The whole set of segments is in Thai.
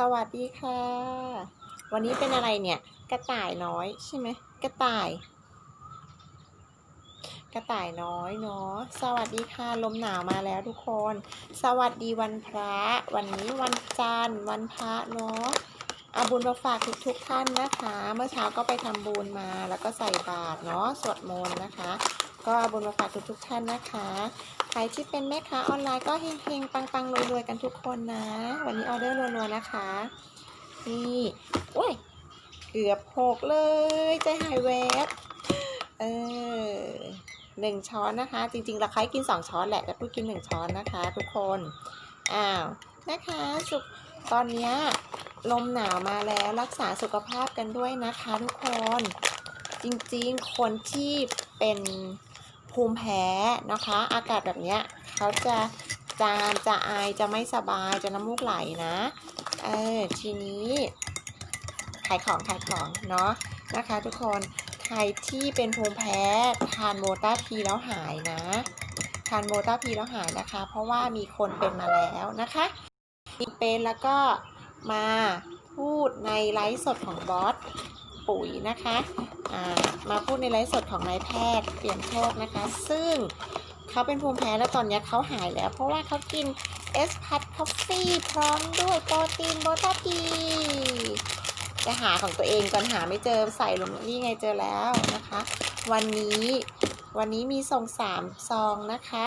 สวัสดีค่ะ วันนี้เป็นอะไรเนี่ย กระต่ายน้อยใช่ไหมกระต่าย กระต่ายน้อยเนาะสวัสดีค่ะลมหนาวมาแล้วทุกคน สวัสดีวันพระ วันนี้วันจันทร์วันพระเนาะเอาบุญมาฝากทุกทุกท่านนะคะ เมื่อเช้าก็ไปทำบุญมาแล้วก็ใส่บาตรเนาะสวดมนต์นะคะ ก็เอาบุญมาฝากทุกทุกๆท่านนะคะ ใครที่เป็นแม่ค้าออนไลน์ก็เฮงๆ ปังๆรวยๆกันทุกคนนะ วันนี้ออเดอร์รัวๆนะคะ นี่โอ้ย เกือบหกเลย ใจหายแวบ เออหนึ่งช้อนนะคะ จริงๆเราใครกินสองช้อนแหละ แต่พูดกินหนึ่งช้อนนะคะ ทุกคน อ้าว นะคะสุขตอนเนี้ยลมหนาวมาแล้วรักษาสุขภาพกันด้วยนะคะทุกคน จริงๆ คนที่เป็น ภูมิแพ้นะคะ อากาศแบบนี้เขาจะจามจะไอายจะไม่สบายจะน้ำมูกไหลนะเออทีนี้ขายของขายของเนาะนะคะ ทุกคนใครที่เป็นภูมิแพ้ทานโมตาพีแล้วหายนะ ทานโมตาพีแล้วหายนะคะ เพราะว่ามีคนเป็นมาแล้วนะคะมีเป็นแล้วก็มาพูดในไลฟ์สดของบอสปุ๋ยนะคะ มาพูดในไลฟ์สดของนายแพทย์เปลี่ยนโชคนะคะ ซึ่งเขาเป็นภูมิแพ้แล้วตอนนี้เขาหายแล้ว เพราะว่าเขากินเอสพัทคอฟฟี่พร้อมด้วยโปรตีนโบตาพีจะหาของตัวเองก่อนหาไม่เจอใส่ลงนี่ไงเจอแล้วนะคะ วันนี้วันนี้มีส่งสามซองนะคะ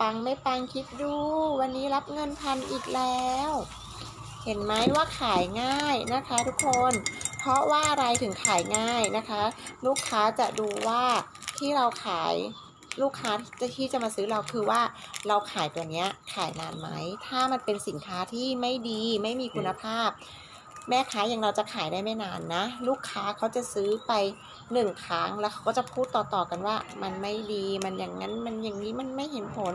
ปังไม่ปังคิดดู วันนี้รับเงินพันอีกแล้ว เห็นไหมว่าขายง่ายนะคะทุกคน ราะว่าอะไรถึงขายง่ายนะคะ ลูกค้าจะดูว่าที่เราขายลูกค้าที่จะมาซื้อเราคือว่าเราขายตัวเนี้ยขายนานไหม ถ้ามันเป็นสินค้าที่ไม่ดีไม่มีคุณภาพ แม่ค้าอย่างเราจะขายได้ไม่นานนะ ลูกค้าเขาจะซื้อไปหนึ่งครั้งแล้วเขาก็จะพูดต่อๆกันว่า มันไม่ดีมันอย่างนั้นมันอย่างนี้มันไม่เห็นผล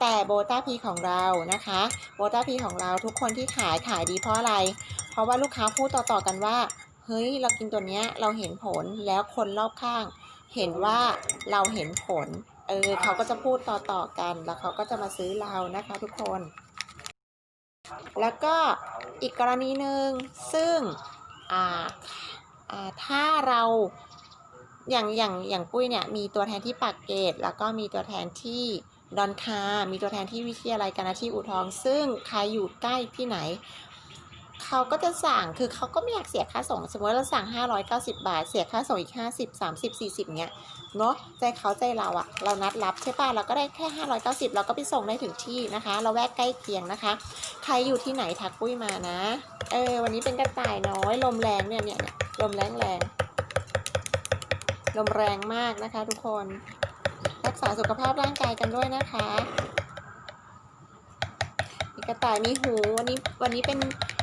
แต่โบต้าพีของเรานะคะโบต้าพีของเราทุกคนที่ขายขายดีเพราะอะไร เพราะว่าลูกค้าพูดต่อๆกันว่า เฮ้ยเรากินตัวเนี้ยเราเห็นผลแล้วคนรอบข้าง เห็นว่าเราเห็นผล เออเขาก็จะพูดต่อๆกัน แล้วเขาก็จะมาซื้อเรานะคะทุกคน แล้วก็อีกกรณีหนึ่งซึ่งอ่าอ่าถ้าเราอย่างอย่างอย่างปุ้ยเนี่ยมีตัวแทนที่ปากเกร็ดแล้วก็มีตัวแทนที่ดอนคา มีตัวแทนที่วิทยาลัยการอาชีพอู่ทอง ซึ่งใครอยู่ใกล้ที่ไหน เขาก็จะสั่งคือเขาก็ไม่อยากเสียค่าส่ง สมมติเราสั่ง 590 บาท เสียค่าส่งอีก 50 30 40เนี้ยเนาะใจเขาใจเราอะเรานัดรับใช่ป่ะเราก็ได้แค่ 590 เราก็ไปส่งได้ถึงที่นะคะ เราแวกใกล้เคียงนะคะ ใครอยู่ที่ไหนทักปุ้ยมานะเออวันนี้เป็นกระต่ายน้อยลมแรงเนี่ยเนี่ยเนี่ยลมแรงแรงลมแรงมากนะคะ ทุกคนรักษาสุขภาพร่างกายกันด้วยนะคะกระต่ายมีหูวันนี้วันนี้เป็น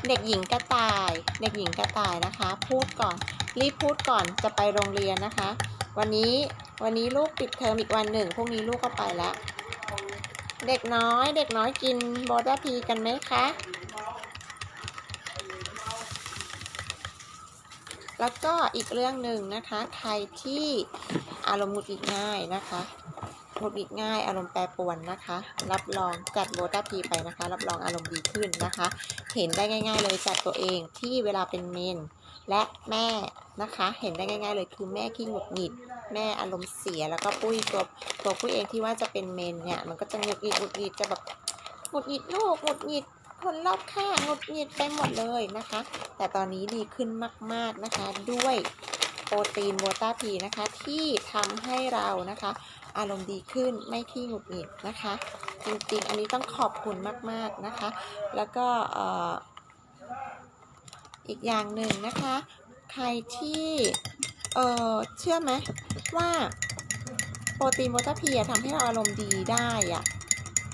เด็กหญิงกระต่าย เด็กหญิงกระต่ายนะคะ พูดก่อน รีบพูดก่อนจะไปโรงเรียนนะคะ วันนี้วันนี้ลูกปิดเทอมอีกวันหนึ่งพรุ่งนี้ลูกก็ไปแล้ว เด็กน้อย เด็กน้อยกินโบต้าพีกันไหมคะ แล้วก็อีกเรื่องหนึ่งนะคะ ใครที่อารมณ์หงุดหงิดง่ายนะคะ งุดหงิดง่าย อารมณ์แปรปรวนนะคะ รับรองจัดโบต้าพีไปนะคะ รับรองอารมณ์ดีขึ้นนะคะ เห็นได้ง่าย ๆ เลยจากตัวเองที่เวลาเป็นเมน และแม่นะคะ เห็นได้ง่าย ๆ เลยคือแม่ขี้หงุดหงิด แม่อารมณ์เสียแล้วก็ปุ้ยตัวตัวปุ้ยเองที่ว่าจะเป็นเมนเนี่ยมันก็จะหงุดหงิดหงุดหงิดจะแบบหงุดหงิดลูกหงุดหงิดคนรอบข้างหงุดหงิดไปหมดเลยนะคะ แต่ตอนนี้ดีขึ้นมาก ๆนะคะด้วยโปรตีนโวต้าพีนะคะที่ทำให้เรานะคะ อารมณ์ดีขึ้นไม่ขี้หงุดหงิดนะคะ จริงๆ อันนี้ต้องขอบคุณมากๆนะคะ แล้วก็ออีกอย่างหนึ่งนะคะ ใครที่เเชื่อไหมว่าโปรตีนโวต้าพียทำให้เราอารมณ์ดีได้อะ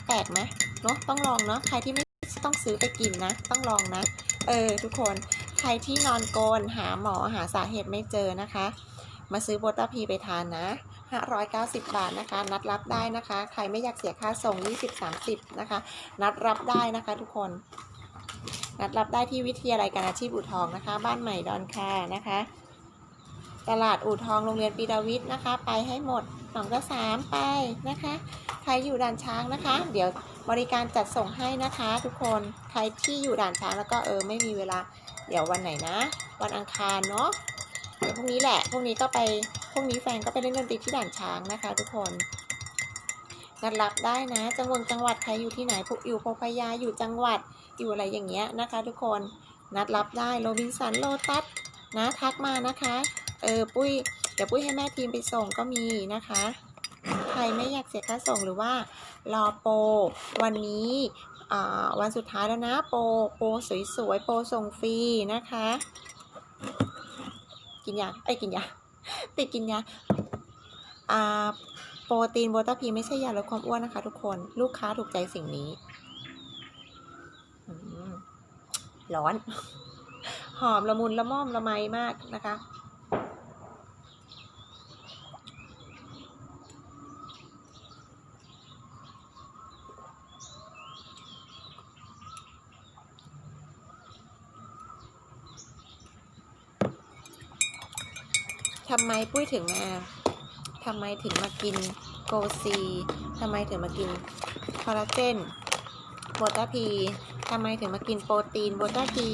แปลกไหมเนาะต้องลองเนาะใครที่ไม่ต้องซื้อไปกินนะ ต้องลองนะ เออ ทุกคนใครที่นอนโกนหาหมอหาสาเหตุไม่เจอนะคะ มาซื้อโบต้าพีไปทานนะ 590 บาทนะคะ นัดรับได้นะคะ ใครไม่อยากเสียค่าส่ง 20-30 นะคะ นัดรับได้นะคะทุกคน นัดรับได้ที่วิทยาลัยการอาชีพอู่ทองนะคะ บ้านใหม่ดอนคานะคะ ตลาดอู่ทองโรงเรียนปีดาวิทย์นะคะ ไปให้หมดหนองกระสามไปนะคะ ใครอยู่ด่านช้างนะคะ เดี๋ยวบริการจัดส่งให้นะคะ ทุกคนใครที่อยู่ด่านช้างแล้วก็เออไม่มีเวลา เดี๋ยววันไหนนะ วันอังคารเนาะเดี๋ยวพรุ่งนี้แหละพรุ่งนี้ก็ไป พรุ่งนี้แฟนก็ไปเล่นดนตรีที่ด่านช้างนะคะทุกคนนัดรับได้นะ จังหวัดจังหวัดใครอยู่ที่ไหนพวกอยู่โพพายาอยู่จังหวัดอยู่อะไรอย่างเงี้ยนะคะ ทุกคนนัดรับได้โรบินสันโลตัสนะทักมานะคะเออปุ้ยเดี๋ยวปุ้ยให้แม่ทีมไปส่งก็มีนะคะใครไม่อยากเสียค่าส่งหรือว่ารอโปรวันนี้วันสุดท้ายแล้วนะโปรโปรสวยๆโปรส่งฟรีนะคะ กินยาไอ้กินยา ติดกินยาอ่าโปรตีนโบต้าพีไม่ใช่ยาลดความอ้วนนะคะ ทุกคนลูกค้าถูกใจสิ่งนี้ร้อน หอมละมุนละม่อมละไมมากนะคะ ทำไมปุ้ยถึงมาทำไมถึงมากินโกซีทำไมถึงมากินคอลลาเจนโบตาพีทำไมถึงมากินโปรตีนโบตาพี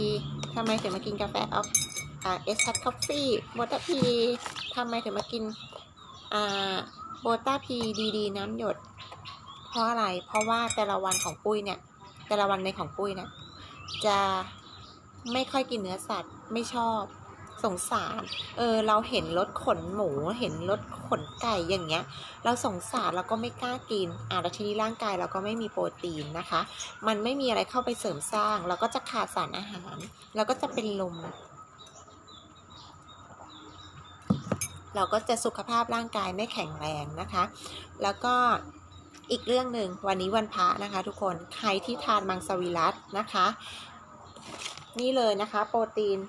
ทำไมถึงมากินกาแฟออฟเอสทัคอฟฟี่โบตาพีทำไมถึงมากินอ่าโบตาพีดีดีน้ำหยด เพราะอะไร เพราะว่าแต่ละวันของปุ้ยเนี่ย แต่ละวันในของปุ้ยเนี่ยจะไม่ค่อยกินเนื้อสัตว์ไม่ชอบ สงสาร เออ เราเห็นรถขนหมู เห็นรถขนไก่อย่างเงี้ย เราสงสารเราก็ไม่กล้ากิน อ่าแล้วทีนี้ร่างกายเราก็ไม่มีโปรตีนนะคะ มันไม่มีอะไรเข้าไปเสริมสร้าง เราก็จะขาดสารอาหาร เราก็จะเป็นลม เราก็จะสุขภาพร่างกายไม่แข็งแรงนะคะ แล้วก็อีกเรื่องหนึ่งวันนี้วันพระนะคะ ทุกคนใครที่ทานมังสวิรัตนะคะ นี่เลยนะคะ โปรตีน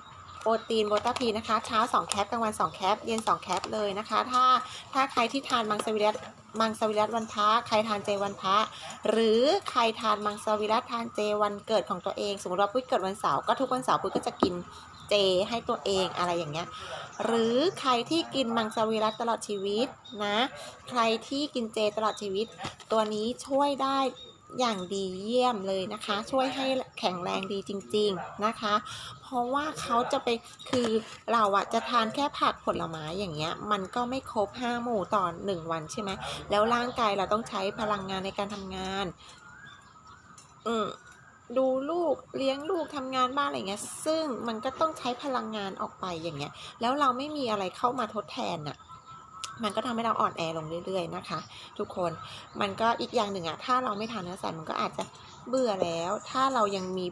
โปรตีนโบตาพีนะคะเช้า 2 แคปกลางวัน 2 แคป เย็น 2 แคปเลยนะคะ ถ้าถ้าใครที่ทานมังสวิรัตมังสวิรัตวันพระใครทานเจวันพระหรือใครทานมังสวิรัตทานเจวันเกิดของตัวเอง สมมติว่าปุ้ยเกิดวันเสาร์ก็ทุกวันเสาร์ปุ้ยก็จะกินเจให้ตัวเองอะไรอย่างเงี้ย หรือใครที่กินมังสวิรัตตลอดชีวิตนะ ใครที่กินเจตลอดชีวิต ตัวนี้ช่วยได้ อย่างดีเยี่ยมเลยนะคะ ช่วยให้แข็งแรงดีจริง ๆนะคะ เพราะว่าเขาจะไปคือเราอะจะทานแค่ผักผลไม้อย่างเงี้ย มันก็ไม่ครบห้าหมู่ต่อหนึ่งวันใช่ไหมแล้วร่างกายเราต้องใช้พลังงานในการทำงาน อืมดูลูกเลี้ยงลูกทำงานบ้านอะไรเงี้ย ซึ่งมันก็ต้องใช้พลังงานออกไปอย่างเงี้ย แล้วเราไม่มีอะไรเข้ามาทดแทนน่ะ มันก็ทำให้เราอ่อนแอลงเรื่อยๆนะคะ ทุกคนมันก็อีกอย่างหนึ่งอะถ้าเราไม่ทานเนื้อสัตว์มันก็อาจจะเบื่อแล้ว ถ้าเรายังมี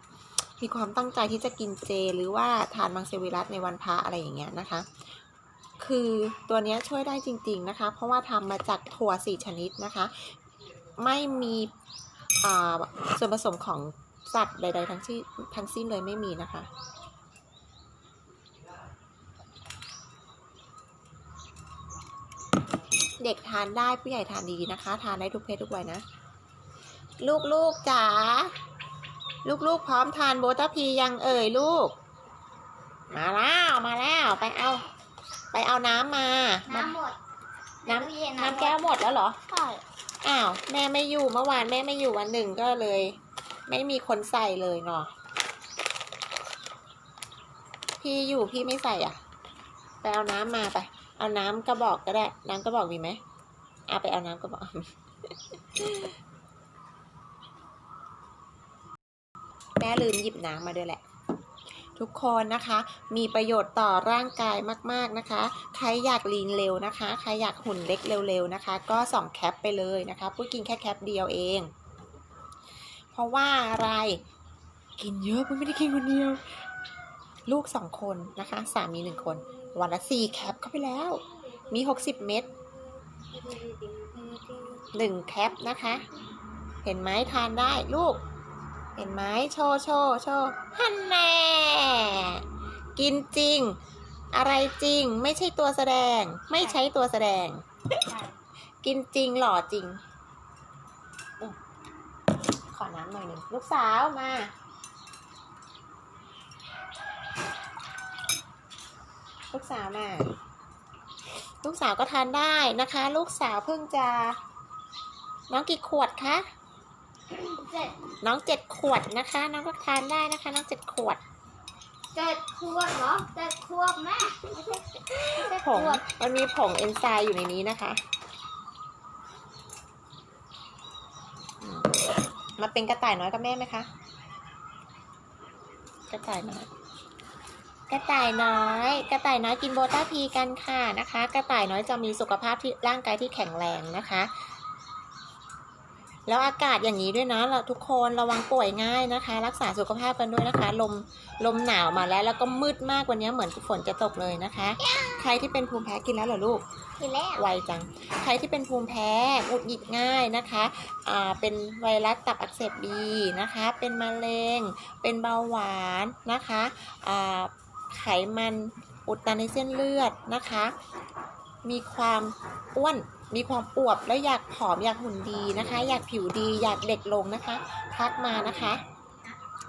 มีความตั้งใจที่จะกินเจ หรือว่าทานมังสวิรัตในวันพระอะไรอย่างเงี้ยนะคะ คือตัวนี้ช่วยได้จริง ๆนะคะ เพราะว่าทำมาจากถั่วสี่ชนิดนะคะ ไม่มีอ่าส่วนผสมของสัตว์ใดๆทั้งที่ทั้งสิ้นเลยไม่มีนะคะ เด็กทานได้ผู้ใหญ่ทานดีนะคะ ทานได้ทุกเพศทุกวัยนะ ลูกๆจ๋าลูกๆ พร้อมทานโบตาพียังเอ่ยลูก มาแล้วมาแล้วไปเอา ไปเอาน้ำมามาน้ำหมดน้ตู้เย็นำน้ำแก้วหมดแล้วเหรอใช่อ้าวแม่ไม่อยู่เมื่อวานแม่ไม่อยู่วันหนึ่งก็เลย ไม่มีคนใส่เลยเนาะพี่อยู่พี่ไม่ใส่อะ ไปเอาน้ำมาไป เอาน้ำกระบอกก็ได้ น้ำกระบอกมีไหมเอาไปเอาน้ำกระบอก แม่ลืมหยิบน้ำมาด้วยแหละ ทุกคนนะคะ มีประโยชน์ต่อร่างกายมาก ๆนะคะ ใครอยากลีนเร็วนะคะ ใครอยากหุ่นเล็กเร็วๆนะคะ ก็ส่องแคปไปเลยนะคะปุ้ยกินแค่แคปเดียวเอง เพราะว่าอะไรกินเยอะปุ้ยไม่ได้กินคนเดียว ลูกสองคนนะคะ สามีหนึ่งคน วันละสี่แคปเข้าไปแล้ว มีหกสิบเม็ดหนึ่งแคปนะคะ เห็นไหมทานได้ลูก เห็นไหมโชว์โชว์โชว์ฮันแน่กินจริง อะไรจริง ไม่ใช่ตัวแสดง ไม่ใช้ตัวแสดง กินจริงหล่อจริง ขอน้ำหน่อยหนึ่งลูกสาวมา ลูกสาวมาลูกสาวก็ทานได้นะคะ ลูกสาวเพิ่งจะ น้องกี่ขวดคะเจ็ดน้องเจ็ดขวดนะคะ น้องก็ทานได้นะคะ น้องเจ็ดขวดเจ็ดขวบเหรอเจ็ดขวบแม่ไม่ใช่ไม่ใช่ผขงวบมันมีผงเอนไซม์อยู่ในนี้นะคะอืมมาเป็นกระต่ายน้อยกับแม่ไหมคะ กระต่ายน้อย กระต่ายน้อย กระต่ายน้อยกินโบต้าพีกันค่ะนะคะ กระต่ายน้อยจะมีสุขภาพที่ร่างกายที่แข็งแรงนะคะ แล้วอากาศอย่างนี้ด้วยนะเราทุกคนระวังป่วยง่ายนะคะ รักษาสุขภาพกันด้วยนะคะ ลมลมหนาวมาแล้วแล้วก็มืดมากวันนี้เหมือนฝนจะตกเลยนะคะ ใครที่เป็นภูมิแพ้กินแล้วเหรอลูกกินแล้วไวจัง ใครที่เป็นภูมิแพ้หงุดหงิดง่ายนะคะอ่าเป็นไวรัสตับอักเสบบีนะคะ เป็นมะเร็ง เป็นเบาหวานนะคะอ่า ไขมันอุดตันในเส้นเลือดนะคะ มีความอ้วนมีความอวบแล้วอยากผอมอยากหุ่นดีนะคะ อยากผิวดีอยากเด็กลงนะคะ ทักมานะคะ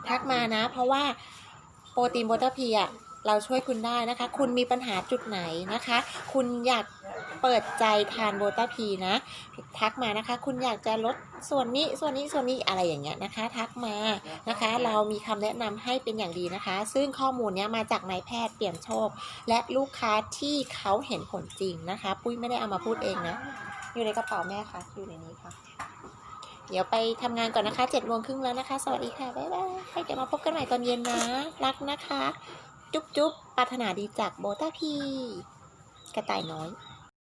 ทักมานะ เพราะว่าโปรตีนโบตาพีอะ เราช่วยคุณได้นะคะ คุณมีปัญหาจุดไหนนะคะ คุณอยากเปิดใจทานโบตาพีนะ ทักมานะคะ คุณอยากจะลดส่วนนี้ส่วนนี้ส่วนนี้อะไรอย่างเงี้ยนะคะ ทักมานะคะ เรามีคำแนะนำให้เป็นอย่างดีนะคะ ซึ่งข้อมูลเนี้ยมาจากนายแพทย์เปี่ยมโชค และลูกค้าที่เขาเห็นผลจริงนะคะ ปุ้ยไม่ได้เอามาพูดเองนะ อยู่ในกระเป๋าแม่ค่ะ อยู่ในนี้ค่ะ เดี๋ยวไปทำงานก่อนนะคะเจ็ดโมงครึ่งแล้วนะคะ สวัสดีค่ะ บ๊ายบายเดี๋ยวมาพบกันใหม่ตอนเย็นนะ รักนะคะ จุ๊บจุ๊บปรารถนาดีจากโบต้าพี กระต่ายน้อย